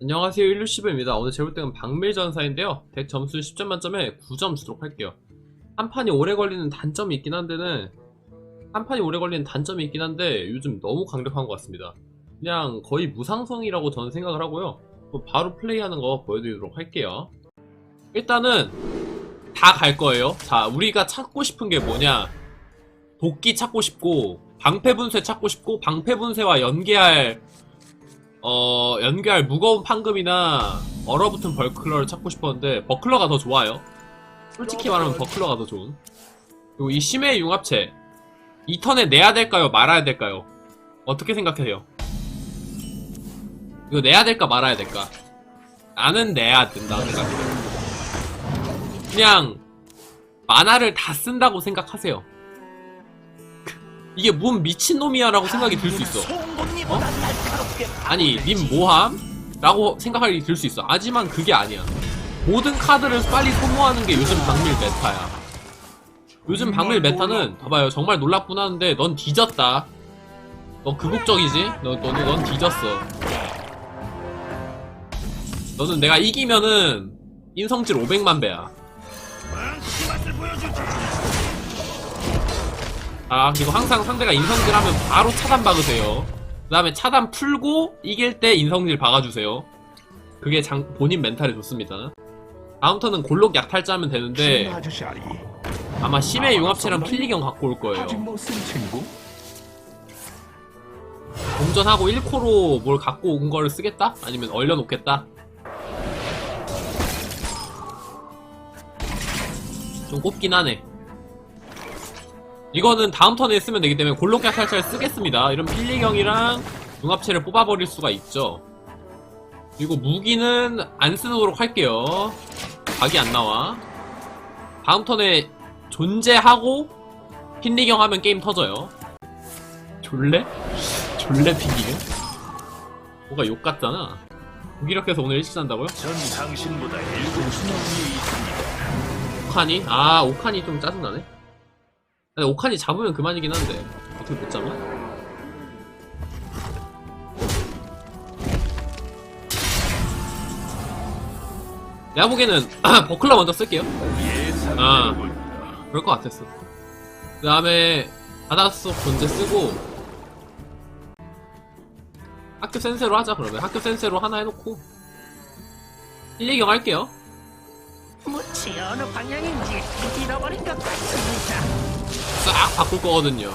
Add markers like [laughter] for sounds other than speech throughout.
안녕하세요 일루시브입니다. 오늘 제볼등은 박밀전사인데요. 덱 점수 10점 만점에 9점 주도록 할게요. 한 판이 오래 걸리는 단점이 있긴 한데는 한 판이 오래 걸리는 단점이 있긴 한데 요즘 너무 강력한 것 같습니다. 그냥 거의 무상성이라고 저는 생각을 하고요. 또 바로 플레이하는 거 보여드리도록 할게요. 일단은 다 갈 거예요. 자 우리가 찾고 싶은 게 뭐냐? 도끼 찾고 싶고 방패분쇄 찾고 싶고 방패분쇄와 연계할 어, 연결 무거운 판금이나 얼어붙은 버클러를 찾고 싶었는데 버클러가 더 좋아요. 솔직히 말하면 버클러가 더 좋은. 그리고 이 심해 융합체 이 턴에 내야 될까요? 말아야 될까요? 어떻게 생각하세요? 이거 내야 될까 말아야 될까? 나는 내야 된다고 생각해요. 그냥 만화를 다 쓴다고 생각하세요. 이게 뭔 미친놈이야라고 생각이 들 수 있어. 어? 아니 님 뭐함? 라고 생각하기 들수 있어. 하지만 그게 아니야. 모든 카드를 빨리 소모하는 게 요즘 박밀 메타야. 요즘 박밀 메타는 봐봐요. 정말 놀랍구나 하는데 넌 뒤졌다. 넌 극복적이지? 너, 너는 넌 뒤졌어. 너는 내가 이기면은 인성질 500만 배야 아 그리고 항상 상대가 인성질 하면 바로 차단 박으세요. 그 다음에 차단 풀고 이길 때 인성질 박아주세요. 그게 장, 본인 멘탈에 좋습니다. 다음 턴은 골록 약탈자 하면 되는데 아저씨 아리 아마 심해 융합체랑 필리경 갖고 올 거예요? 공전하고 1코로 뭘 갖고 온 거를 쓰겠다? 아니면 얼려놓겠다? 좀 꼽긴 하네 이거는 다음 턴에 쓰면 되기 때문에 골록약 탈차를 쓰겠습니다 이런 필리경이랑 융합체를 뽑아버릴 수가 있죠 그리고 무기는 안 쓰도록 할게요 각이 안 나와 다음 턴에 존재하고 필리경 하면 게임 터져요 졸래? 졸래 핑기게? 뭔가 욕 같잖아. 무기력해서 오늘 일찍 잔다고요? 전 당신보다 일곱 위에 있습니다. 오카니? 아, 오카니 좀 짜증나네. 근데 오카니 잡으면 그만이긴 한데 어떻게 못 잡아? 내가 보기에는 [clears throat] 버클러 먼저 쓸게요. 아. 그럴 것 같았어. 그 다음에 바닷속 존재 쓰고 학교 센세로 하자 그러면 학교 센세로 하나 해놓고 1, 2경 할게요. 무치 어느 방향인지 잃어버린 것 같습니다. 싹 바꿀 거거든요.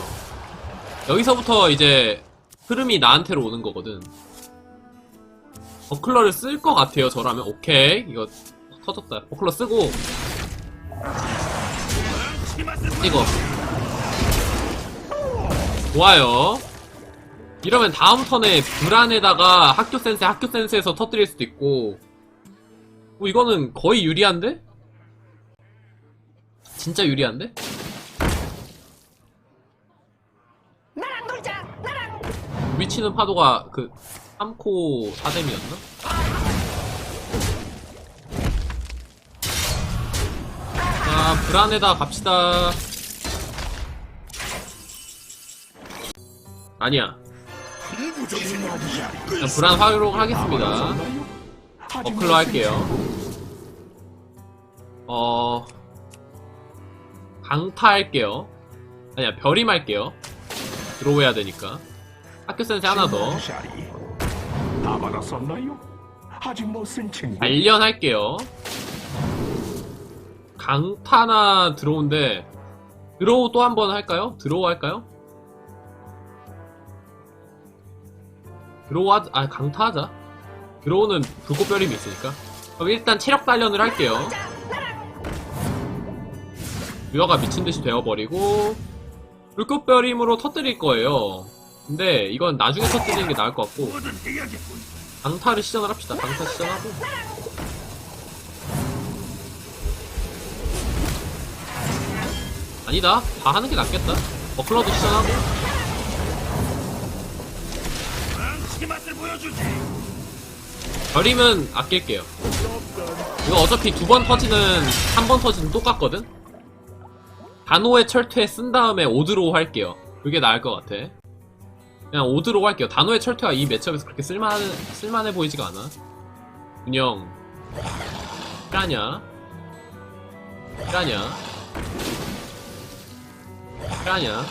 여기서부터 이제 흐름이 나한테로 오는 거거든. 버클러를 쓸 것 같아요, 저라면. 오케이. 이거 터졌다. 버클러 쓰고. 이거. 좋아요. 이러면 다음 턴에 불안에다가 학교 센스, 학교 센스에서 터뜨릴 수도 있고. 뭐 이거는 거의 유리한데? 진짜 유리한데? 나랑 놀자. 나랑. 위치는 파도가 그 3코 4뎀이었나? 자, 불안에다 갑시다. 아니야. 그냥 불안 활용 하겠습니다. 버클러 할게요. 어, 강타 할게요. 아니야, 별임 할게요. 해야 되니까. 학교 센스 하나 더. 아리 다 받았었나요? 아직 못쓴 친구? 단련 할게요. 강타나 드로우인데 드로우 또 한 번 할까요? 드로우 할까요? 드로우 하자, 아 강타 하자. 드로우는 불꽃별임이 있으니까. 그럼 일단 체력 단련을 할게요. 류어가 미친듯이 되어버리고 불꽃별임으로 터뜨릴 거예요. 근데 이건 나중에 터뜨리는 게 나을 것 같고 강타를 시전을 합시다. 강타 시전하고 아니다. 다 하는 게 낫겠다. 버클러도 시전하고 별임은 아낄게요. 이거 어차피 두 번 터지는 한 번 터지는 똑같거든. 단호의 철퇴 쓴 다음에 오드로우 할게요. 그게 나을 것 같아. 그냥 오드로우 할게요. 단호의 철퇴가 이 매첩에서 그렇게 쓸만해, 쓸만해 보이지가 않아. 운영 까냐 까냐 까냐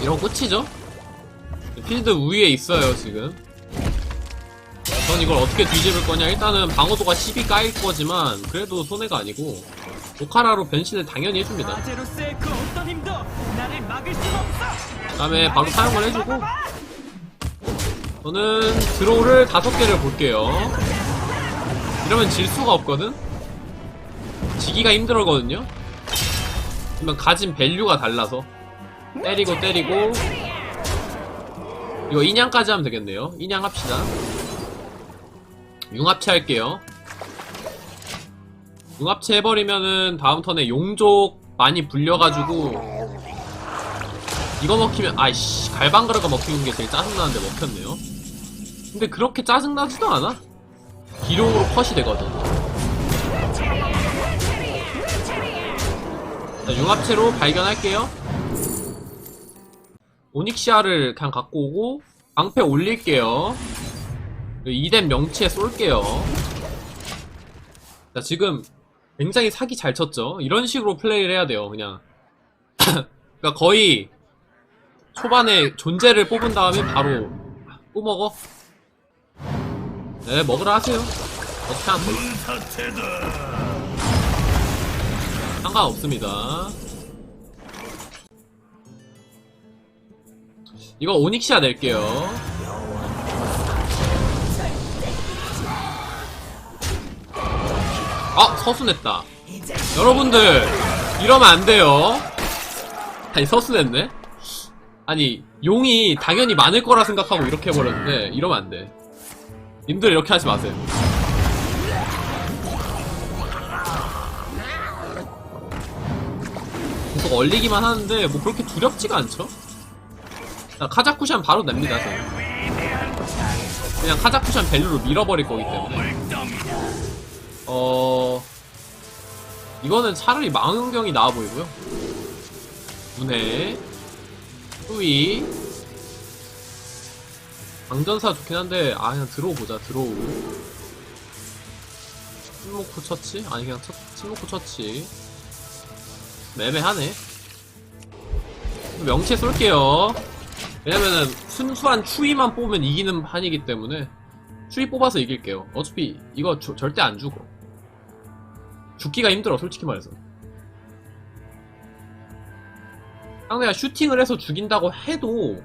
이런 끝이죠? 필드 우위에 있어요 지금. 전 이걸 어떻게 뒤집을 거냐. 일단은 방어도가 10이 까일 거지만 그래도 손해가 아니고 오카라로 변신을 당연히 해줍니다. 그. 그 다음에 바로 사용을 해주고 저는 드로우를 다섯 개를 볼게요. 이러면 질 수가 없거든? 지기가 힘들거든요? 그러면 가진 밸류가 달라서 때리고 때리고 이거 인양까지 하면 되겠네요. 인양 합시다. 융합체 할게요. 융합체 해버리면은 다음 턴에 용족 많이 불려가지고 이거 먹히면 아이씨 갈방그르가 먹히는 게 제일 짜증나는데 먹혔네요. 근데 그렇게 짜증나지도 않아? 기룡으로 컷이 되거든. 자, 융합체로 발견할게요 오닉시아를 그냥 갖고 오고 방패 올릴게요. 이덴 명치에 쏠게요. 자 지금 굉장히 사기 잘 쳤죠? 이런 식으로 플레이를 해야 돼요 그냥. [laughs] 그러니까 거의 초반에 존재를 뽑은 다음에 바로 뿌먹어. 네 먹으라 하세요. 어떻게 하면 돼? 상관없습니다 이거 오닉시아 낼게요. 아 서순했다. 여러분들 이러면 안 돼요. 아니 서순했네? 아니 용이 당연히 많을 거라 생각하고 이렇게 해버렸는데 이러면 안돼. 님들 이렇게 하지 마세요. 계속 얼리기만 하는데 뭐 그렇게 두렵지가 않죠 자, 카자쿠샨 바로 냅니다 저는. 그냥 카자쿠샨 밸류로 밀어버릴 거기 때문에. 어... 이거는 차라리 망원경이 나아 보이고요. 문해 후이 방전사 좋긴 한데 아 그냥 들어오 보자 들어오. 침묵후 처치? 아니 그냥 첫, 침묵후 처치. 매매하네. 명치에 쏠게요 왜냐면은 순수한 추위만 뽑으면 이기는 판이기 때문에 추위 뽑아서 이길게요 어차피 이거 저- 절대 안 죽어 죽기가 힘들어 솔직히 말해서 상대가 슈팅을 해서 죽인다고 해도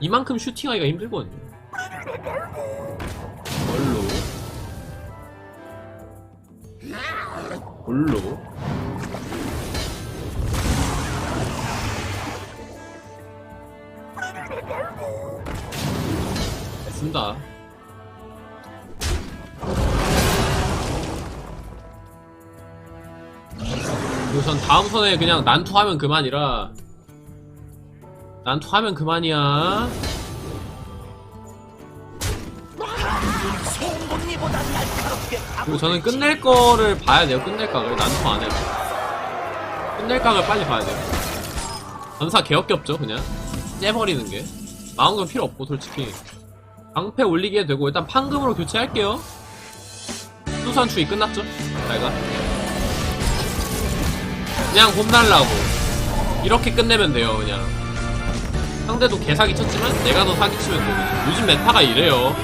이만큼 슈팅하기가 힘들거든요. 뭘로? 뭘로? 됐습니다. 그리고 전 다음 턴에 그냥 난투하면 그만이라. 난투하면 그만이야. 그리고 저는 끝낼 거를 봐야 돼요. 끝낼 각을. 난투 안 해도 끝낼 각을 빨리 봐야 돼요. 전사 개역겹죠 그냥. 째버리는 게 마음은 필요 없고 솔직히. 방패 올리게 되고 일단 판금으로 교체할게요. 수선 추위 끝났죠? 잘가. 그냥 홈날라고. 이렇게 끝내면 돼요 그냥. 상대도 개사기 쳤지만 내가 더 사기 치면 되고 요즘 메타가 이래요